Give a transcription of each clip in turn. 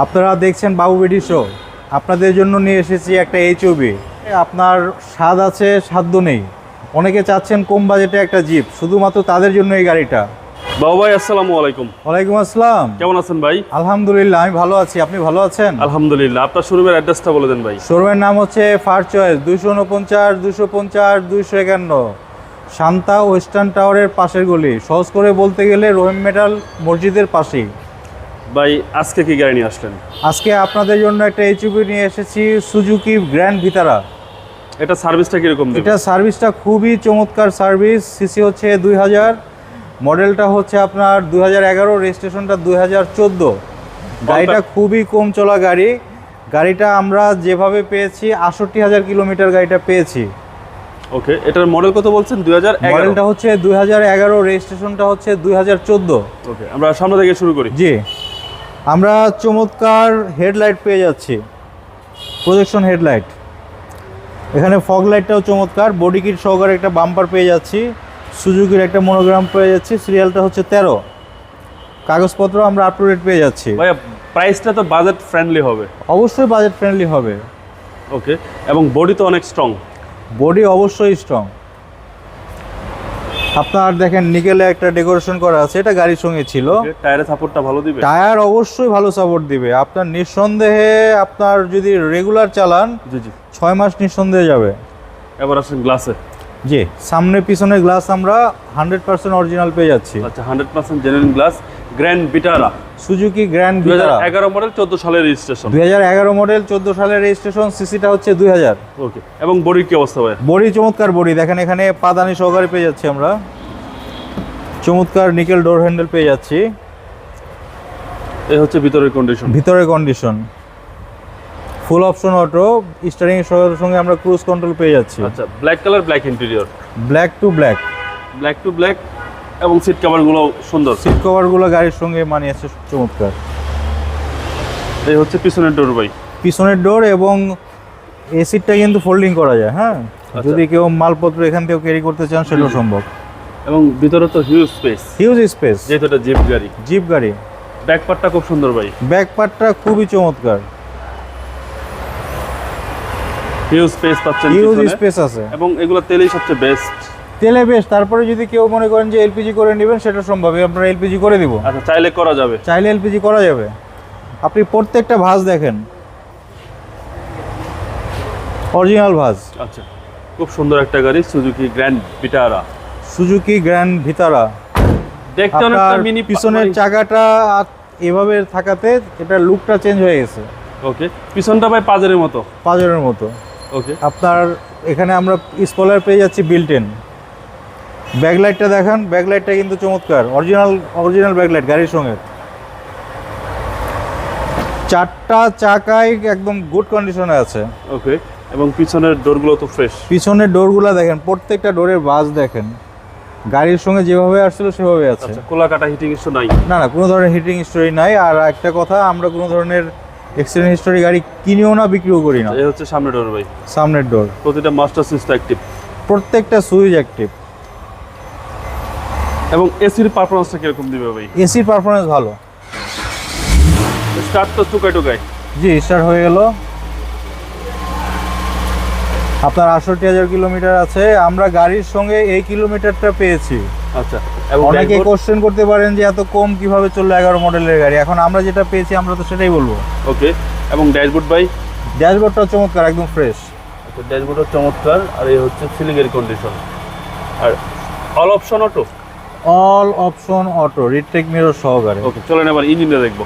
আপনারা দেখছেন বাবু বেডি শো। আপনাদের জন্য নিয়ে এসেছি একটা এইচওবি আপনার স্বাদ আছে সাধ্য নেই। অনেকে চাচ্ছেন কম বাজেটে একটা জিপ শুধুমাত্র তাদের জন্য এই গাড়িটা। বাবু ভাই আসসালামু আলাইকুম। ওয়ালাইকুম আসসালাম। কেমন আছেন ভাই? আলহামদুলিল্লাহ আমি ভালো আছি। আপনি ভালো আছেন? আলহামদুলিল্লাহ। আপনার শোরুমের অ্যাড্রেসটা বলে দেন ভাই। শোরুমের নাম হচ্ছে ফার চয়েস দুইশো উনপঞ্চাশ দুশো পঞ্চাশ দুইশো একান্ন। শান্তা ওয়েস্টার্ন টাওয়ারের পাশের গলি। সহজ করে বলতে গেলে রহিম মেটাল মসজিদের পাশেই। ভাই আজকে কি গাড়ি নিয়ে আসলেন? আজকে আপনাদের জন্য একটা এইচইউবি নিয়ে এসেছি সুজুকি গ্র্যান্ড ভিতারা এটা সার্ভিসটা কীরকম এটা সার্ভিসটা খুবই চমৎকার সার্ভিস। সিসি হচ্ছে দুই হাজার মডেলটা হচ্ছে আপনার দুই হাজার এগারো রেজিস্ট্রেশনটা দুই হাজার চোদ্দ। গাড়িটা খুবই কম চলা গাড়ি। গাড়িটা আমরা যেভাবে পেয়েছি আষট্টি হাজার কিলোমিটার গাড়িটা পেয়েছি। ওকে এটার মডেল কত বলছেন? দুই হাজার মডেলটা হচ্ছে দুই হাজার এগারো রেজিস্ট্রেশনটা হচ্ছে দুই হাজার চোদ্দ। ওকে আমরা সামনে থেকে শুরু করি। জি। আমরা চমৎকার হেডলাইট পেয়ে যাচ্ছি। প্রজেকশন হেডলাইট এখানে ফগ লাইটটাও চমৎকার। বডি কিট সহকারে একটা বাম্পার পেয়ে যাচ্ছি। সুজুকির একটা মনোগ্রাম পেয়ে যাচ্ছি। সিরিয়ালটা হচ্ছে তেরো। কাগজপত্র আমরা আপ টু ডেট পেয়ে যাচ্ছি। ভাইয়া প্রাইসটা তো বাজেট ফ্রেন্ডলি হবে। অবশ্যই বাজেট ফ্রেন্ডলি হবে। ওকে এবং বডি তো অনেক স্ট্রং বডি অবশ্যই স্ট্রং আপনার দেখেন নিকেলে একটা ডেকোরেশন করা আছে এটা গাড়ির সঙ্গে ছিল। টায়ারের সাপোর্টটা ভালো দিবে। টায়ার অবশ্যই ভালো সাপোর্ট দিবে। আপনার নিঃসন্দেহে আপনার যদি রেগুলার চালান জি জি। ছয় মাস নিঃসন্দেহে যাবে। এবার আসেন গ্লাসে জি সামনে পিছনে গ্লাস আমরা হান্ড্রেড পার্সেন্ট অরিজিনাল পেয়ে যাচ্ছি। আচ্ছা hundred percent genuine glass grand Vitara Suzuki grand দুই এগারো মডেল চোদ্দ সালের রেজিস্ট্রেশন দুই এগারো মডেল চোদ্দ সালের রেজিস্ট্রেশন সিসিটা হচ্ছে দুই হাজার। ওকে এবং বডির কি অবস্থা ভাই বডি চমৎকার বডি। দেখেন এখানে পাদানি সহকারে পেয়ে যাচ্ছি আমরা। চমৎকার নিকেল ডোর হ্যান্ডেল পেয়ে যাচ্ছি। এই হচ্ছে ভিতরের কন্ডিশন ভিতরের condition full option auto steering সঙ্গে সঙ্গে আমরা ক্রুজ কন্ট্রোল পেয়ে যাচ্ছি। আচ্ছা black colour black interior black to black black to black এবং সিট কভারগুলো সুন্দর। সিট কভারগুলো গাড়ির সঙ্গে মানিয়েছে চমৎকার। এই হচ্ছে পিছনের ডোর ভাই। পিছনের ডোর এবং এই সিটটা কিন্তু ফোল্ডিং করা যায় হ্যাঁ? যদি কেউ মালপত্র এখান থেকেও ক্যারি করতে চান সেটাও সম্ভব। এবং ভিতরে তো হিউজ স্পেস হিউজ স্পেস যেহেতু এটা জিপ গাড়ি। জিপ গাড়ি। ব্যাক পার্টটা খুব সুন্দর ভাই। ব্যাক পার্টটা খুবই চমৎকার। হিউজ স্পেস পাচ্ছেন হিউজ স্পেস আছে। এবং এগুলো তেলেই সবচেয়ে বেস্ট তেলে বেশ তারপরে যদি কেউ মনে করেন যে এলপিজি করে নেবেন সেটা সম্ভব আমরা এলপিজি করে দিব। আচ্ছা চাইলে করা যাবে। চাইলে এলপিজি করা যাবে। আপনি প্রত্যেকটা ভাঁজ দেখেন। অরিজিনাল ভাঁজ। আচ্ছা খুব সুন্দর একটা গাড়ি Suzuki grand Vitara. Suzuki grand Vitara দেখতে অনেকটা আপনার মিনি পিছনের চাকাটা এভাবে থাকাতে এটা লুকটা চেঞ্জ হয়ে গেছে। ওকে পিছনটা ভাই পাজের মতো। পাজরের মতো। ওকে। আপনার এখানে আমরা স্পলার পেয়ে যাচ্ছি বিল্টেন। ব্যাকলাইটটা দেখান ব্যাকলাইটটা কিন্তু চমৎকার। অরিজিনাল অরিজিনাল ব্যাকলাইট গাড়ির সঙ্গে। চারটা চাকাই একদম গুড কন্ডিশনে আছে। ওকে এবং পিছনের ডোরগুলো তো ফ্রেশ পিছনের ডোরগুলো দেখেন প্রত্যেকটা ডোরের বাস দেখেন। গাড়ির সঙ্গে যেভাবে আসছিল সেভাবে আছে। কোলা কাটা হিটিং ইস্যু নাই। না না কোনো ধরনের হিটিং স্টোরি নাই। আর একটা কথা আমরা কোনো ধরনের এক্সিডেন্ট হিস্টোরি গাড়ি কিনিও না বিক্রিও করি না। এই হচ্ছে সামনের ডোর ভাই। সামনের ডোর প্রতিটা মাস্টার সুইচটা অ্যাক্টিভ প্রত্যেকটা সুইচ অ্যাক্টিভ এবং এসির পারফরমেন্সটা কীরকম দিবে ভাই? এসির পারফরমেন্স ভালো। স্টার্ট তো টুকাই টুকাই জি স্টার্ট হয়ে গেল। আপনার আটষট্টি হাজার কিলোমিটার আছে। আমরা গাড়ির সঙ্গে এই কিলোমিটারটা পেয়েছি। আচ্ছা এবং অনেকে কোশ্চেন করতে পারেন যে এত কম কীভাবে চলল এগারো মডেলের গাড়ি। এখন আমরা যেটা পেয়েছি আমরা তো সেটাই বলব। ওকে এবং ড্যাশবোর্ড ভাই? ড্যাশবোর্ডটা চমৎকার একদম ফ্রেশ আচ্ছা ড্যাশবোর্ডও চমৎকার আর এই হচ্ছে সিলিংয়ের কন্ডিশন আর all option auto all option auto retract mirror সহকারে। ওকে চলেন এবার ইঞ্জিনটা দেখব।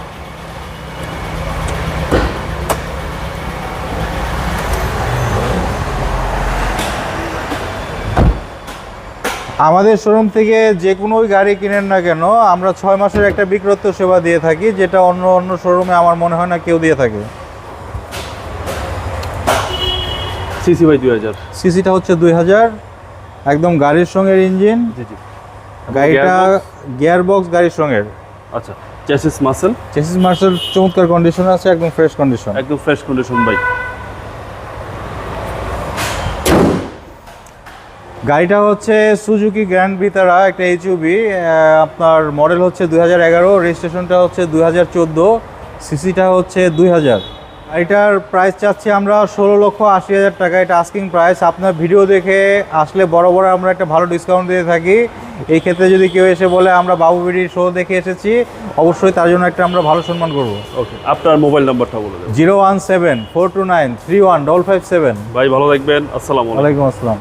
আমাদের শোরুম থেকে যে কোনো গাড়ি কিনেন না কেন আমরা ছয় মাসের একটা বিক্রত্ব সেবা দিয়ে থাকি যেটা অন্য অন্য শোরুমে আমার মনে হয় না কেউ দিয়ে থাকে। সিসি ভাই দুই হাজার। সিসিটা হচ্ছে দুই হাজার একদম গাড়ির সঙ্গে ইঞ্জিন জি জি। গাড়িটা? গিয়ার বক্স গাড়ির সঙ্গে। আচ্ছা চেসিস মাসেল চেসিস মার্সেল চমৎকার কন্ডিশন আছে একদম ফ্রেশ কন্ডিশন একদম ফ্রেশ কন্ডিশন ভাই। গাড়িটা হচ্ছে সুজুকি গ্র্যান্ড ভিতারা একটা এইচইউবি আপনার মডেল হচ্ছে দুই হাজার এগারো রেজিস্ট্রেশনটা হচ্ছে দুই হাজার চোদ্দ সিসিটা হচ্ছে দুই হাজার। এটার প্রাইস চাচ্ছি আমরা ষোলো লক্ষ আশি হাজার টাকা। এটা আস্কিং প্রাইস আপনার ভিডিও দেখে আসলে বড় বড় আমরা একটা ভালো ডিসকাউন্ট দিয়ে থাকি। এই ক্ষেত্রে যদি কেউ এসে বলে আমরা বাবু বিডির শো দেখে এসেছি অবশ্যই তার জন্য একটা আমরা ভালো সম্মান করব। ওকে আপনার মোবাইল নাম্বারটা বলে দেবেন zero one seven four two nine three one double five seven. ভাই ভালো থাকবেন। আসসালামু আলাইকুম। ওয়ালাইকুম আসসালাম।